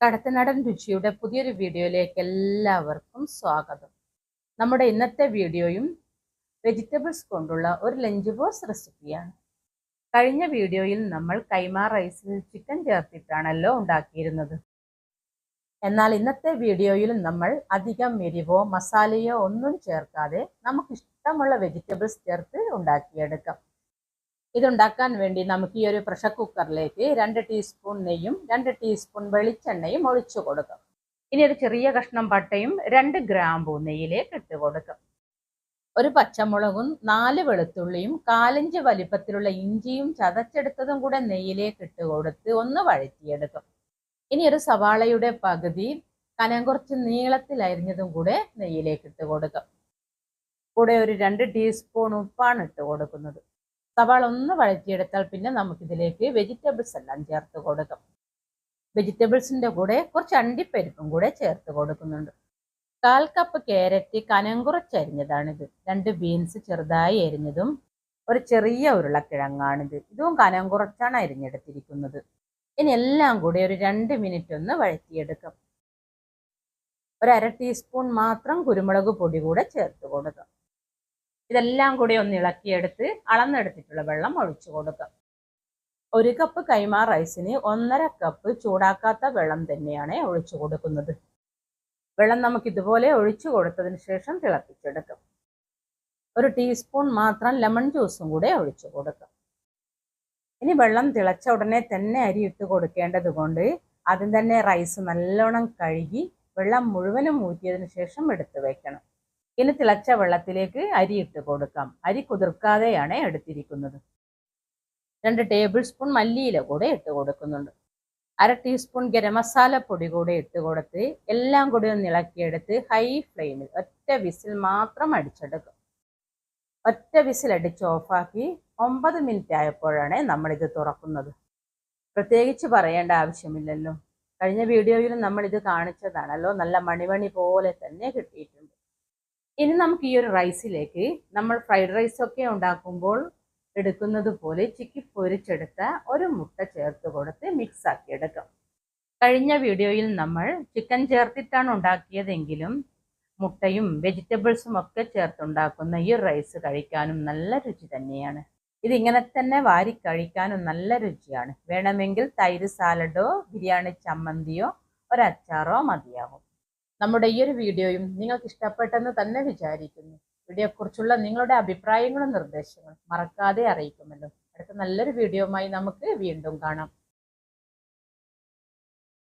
കടത്തനാടൻ രുചിയുടെ പുതിയൊരു വീഡിയോയിലേക്ക് എല്ലാവർക്കും സ്വാഗതം. നമ്മുടെ ഇന്നത്തെ വീഡിയോയും വെജിറ്റബിൾസ് കൊണ്ടുള്ള ഒരു ലഞ്ച് ബോക്സ് റെസിപ്പിയാണ് കഴിഞ്ഞ വീഡിയോയിൽ നമ്മൾ കൈമാ റൈസിൽ ചിക്കൻ ചേർത്തിട്ടാണല്ലോ ഉണ്ടാക്കിയിരുന്നത്. എന്നാൽ ഇന്നത്തെ വീഡിയോയിൽ നമ്മൾ അധികം മെരിവോ മസാലയോ ഒന്നും ചേർക്കാതെ നമുക്കിഷ്ടമുള്ള വെജിറ്റബിൾസ് ചേർത്ത് ഉണ്ടാക്കിയെടുക്കാം. ഇതുണ്ടാക്കാൻ വേണ്ടി നമുക്ക് ഈ ഒരു പ്രഷർ കുക്കറിലേക്ക് രണ്ട് ടീസ്പൂൺ നെയ്യും രണ്ട് ടീസ്പൂൺ വെളിച്ചെണ്ണയും ഒഴിച്ചു കൊടുക്കും. ഇനി ഒരു ചെറിയ കഷ്ണം പട്ടയും രണ്ട് ഗ്രാമ്പൂ നെയ്യിലേക്ക് ഇട്ട് കൊടുക്കും. ഒരു പച്ചമുളകും നാല് വെളുത്തുള്ളിയും കാലഞ്ച് വലിപ്പത്തിലുള്ള ഇഞ്ചിയും ചതച്ചെടുത്തതും കൂടെ നെയ്യിലേക്ക് ഇട്ട് കൊടുത്ത് ഒന്ന് വഴറ്റിയെടുക്കും. ഇനി ഒരു സവാളയുടെ പകുതി കനം കുറച്ച് നീളത്തിൽ അരിഞ്ഞതും കൂടെ നെയ്യിലേക്ക് ഇട്ട് കൊടുക്കും. കൂടെ ഒരു രണ്ട് ടീസ്പൂൺ ഉപ്പാണ് ഇട്ട് കൊടുക്കുന്നത്. സവാള ഒന്ന് വഴറ്റിയെടുത്താൽ പിന്നെ നമുക്കിതിലേക്ക് വെജിറ്റബിൾസ് എല്ലാം ചേർത്ത് കൊടുക്കാം. വെജിറ്റബിൾസിന്റെ കൂടെ കുറച്ച് അണ്ടിപ്പരിപ്പും കൂടെ ചേർത്ത് കൊടുക്കുന്നുണ്ട്. കാൽ കപ്പ് ക്യാരറ്റ് കനം കുറച്ചരിഞ്ഞതാണിത് രണ്ട് ബീൻസ് ചെറുതായി അരിഞ്ഞതും ഒരു ചെറിയ ഉരുളക്കിഴങ്ങാണിത്. ഇതും കനം കുറച്ചാണ് അരിഞ്ഞെടുത്തിരിക്കുന്നത്. ഇനി എല്ലാം കൂടി ഒരു രണ്ട് മിനിറ്റ് ഒന്ന് വഴറ്റിയെടുക്കാം. ഒരു അര ടീസ്പൂൺ മാത്രം കുരുമുളക് പൊടി കൂടെ ചേർത്ത് കൊടുക്കാം. ഇതെല്ലാം കൂടി ഒന്ന് ഇളക്കിയെടുത്ത് അളന്നെടുത്തിട്ടുള്ള വെള്ളം ഒഴിച്ചു കൊടുക്കാം. ഒരു കപ്പ് കൈമാ റൈസിന് ഒന്നര കപ്പ് ചൂടാക്കാത്ത വെള്ളം തന്നെയാണ് ഒഴിച്ചു കൊടുക്കുന്നത്. വെള്ളം നമുക്ക് ഇതുപോലെ ഒഴിച്ചു കൊടുത്തതിന് ശേഷം തിളപ്പിച്ചെടുക്കാം. ഒരു ടീസ്പൂൺ മാത്രം ലെമൺ ജ്യൂസും കൂടെ ഒഴിച്ചു കൊടുക്കാം. ഇനി വെള്ളം തിളച്ച ഉടനെ തന്നെ അരി ഇട്ട് കൊടുക്കേണ്ടത് കൊണ്ട് ആദ്യം തന്നെ റൈസ് നല്ലോണം കഴുകി വെള്ളം മുഴുവനും ഊറ്റിയതിന് ശേഷം എടുത്തു വെക്കണം. ഇനി തിളച്ച വെള്ളത്തിലേക്ക് അരി ഇട്ട് കൊടുക്കാം. അരി കുതിർക്കാതെയാണ് എടുത്തിരിക്കുന്നത്. രണ്ട് ടേബിൾ സ്പൂൺ മല്ലിയില കൂടെ ഇട്ട് കൊടുക്കുന്നുണ്ട്. അര ടീസ്പൂൺ ഗരം പൊടി കൂടെ ഇട്ട് കൊടുത്ത് എല്ലാം കൂടി ഒന്ന് ഇളക്കിയെടുത്ത് ഹൈ ഫ്ലെയിമിൽ ഒറ്റ വിസിൽ മാത്രം അടിച്ചെടുക്കും ഒറ്റ വിസിൽ അടിച്ച് ഓഫാക്കി ഒമ്പത് മിനിറ്റ് ആയപ്പോഴാണ് നമ്മളിത് തുറക്കുന്നത്. പ്രത്യേകിച്ച് പറയേണ്ട ആവശ്യമില്ലല്ലോ. കഴിഞ്ഞ വീഡിയോയിൽ നമ്മളിത് കാണിച്ചതാണല്ലോ. നല്ല മണിമണി പോലെ തന്നെ കിട്ടിയിട്ടുണ്ട്. ഇനി നമുക്ക് ഈ ഒരു റൈസിലേക്ക് നമ്മൾ ഫ്രൈഡ് റൈസൊക്കെ ഉണ്ടാക്കുമ്പോൾ എടുക്കുന്നത് പോലെ ചിക്കി പൊരിച്ചെടുത്ത ഒരു മുട്ട ചേർത്ത് കൊടുത്ത് മിക്സ് ആക്കി എടുക്കാം. കഴിഞ്ഞ വീഡിയോയിൽ നമ്മൾ ചിക്കൻ ചേർത്തിട്ടാണ് ഉണ്ടാക്കിയതെങ്കിലും മുട്ടയും വെജിറ്റബിൾസും ഒക്കെ ചേർത്തുണ്ടാക്കുന്ന ഈ റൈസ് കഴിക്കാനും നല്ല രുചി തന്നെയാണ്. ഇതിങ്ങനെ തന്നെ വാരി കഴിക്കാനും നല്ല രുചിയാണ്. വേണമെങ്കിൽ തൈര് സാലഡോ ബിരിയാണി ചമ്മന്തിയോ ഒരച്ചാറോ മതിയാകും നമ്മുടെ ഈ ഒരു വീഡിയോയും നിങ്ങൾക്ക് ഇഷ്ടപ്പെട്ടെന്ന് തന്നെ വിചാരിക്കുന്നു. വീഡിയോയെക്കുറിച്ചുള്ള നിങ്ങളുടെ അഭിപ്രായങ്ങളും നിർദ്ദേശങ്ങളും മറക്കാതെ അറിയിക്കുമല്ലോ. അടുത്ത നല്ലൊരു വീഡിയോയുമായി നമുക്ക് വീണ്ടും കാണാം.